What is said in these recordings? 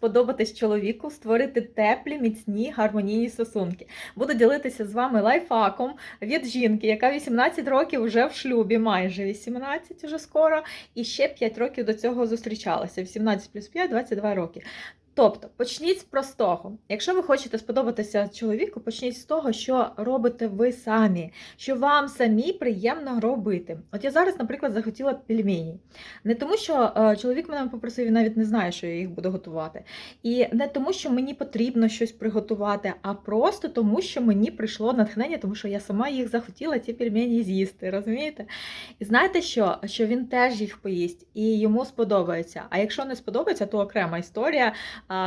сподобатись чоловіку, створити теплі, міцні, гармонійні стосунки. Буду ділитися з вами лайфхаком від жінки, яка 18 років вже в шлюбі, майже 18 уже скоро, і ще 5 років до цього зустрічалася. 18 плюс 5 – 22 роки. Тобто, почніть з простого. Якщо ви хочете сподобатися чоловіку, почніть з того, що робите ви самі, що вам самі приємно робити. От я зараз, наприклад, захотіла пельмені. Не тому, що е, чоловік мене попросив, він навіть не знає, що я їх буду готувати. І не тому, що мені потрібно щось приготувати, а просто тому, що мені прийшло натхнення, тому що я сама їх захотіла, ці пельмені з'їсти. Розумієте? І знаєте що? Що він теж їх поїсть і йому сподобається. А якщо не сподобається, то окрема історія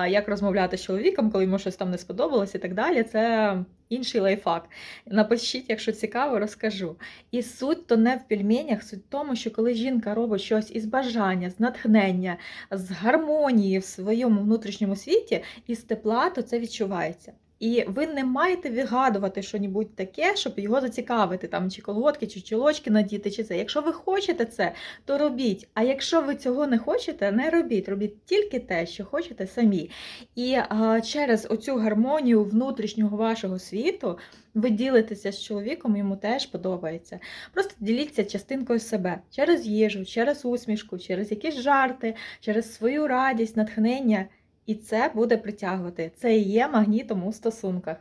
як розмовляти з чоловіком, коли йому щось там не сподобалось і так далі. Це інший лайфхак. Напишіть, якщо цікаво, розкажу. І суть то не в пельменях, суть в тому, що коли жінка робить щось із бажання, з натхнення, з гармонії в своєму внутрішньому світі, із тепла, то це відчувається. І ви не маєте вигадувати щось таке, щоб його зацікавити, там чи колготки, чи чолочки надіти, чи це. Якщо ви хочете це, то робіть. А якщо ви цього не хочете, не робіть. Робіть тільки те, що хочете самі. І а, через оцю гармонію внутрішнього вашого світу ви ділитеся з чоловіком, йому теж подобається. Просто діліться частинкою себе через їжу, через усмішку, через якісь жарти, через свою радість, натхнення. І це буде притягувати. Це і є магнітом у стосунках.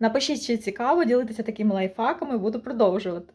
Напишіть, чи цікаво, ділитися такими лайфхаками, буду продовжувати.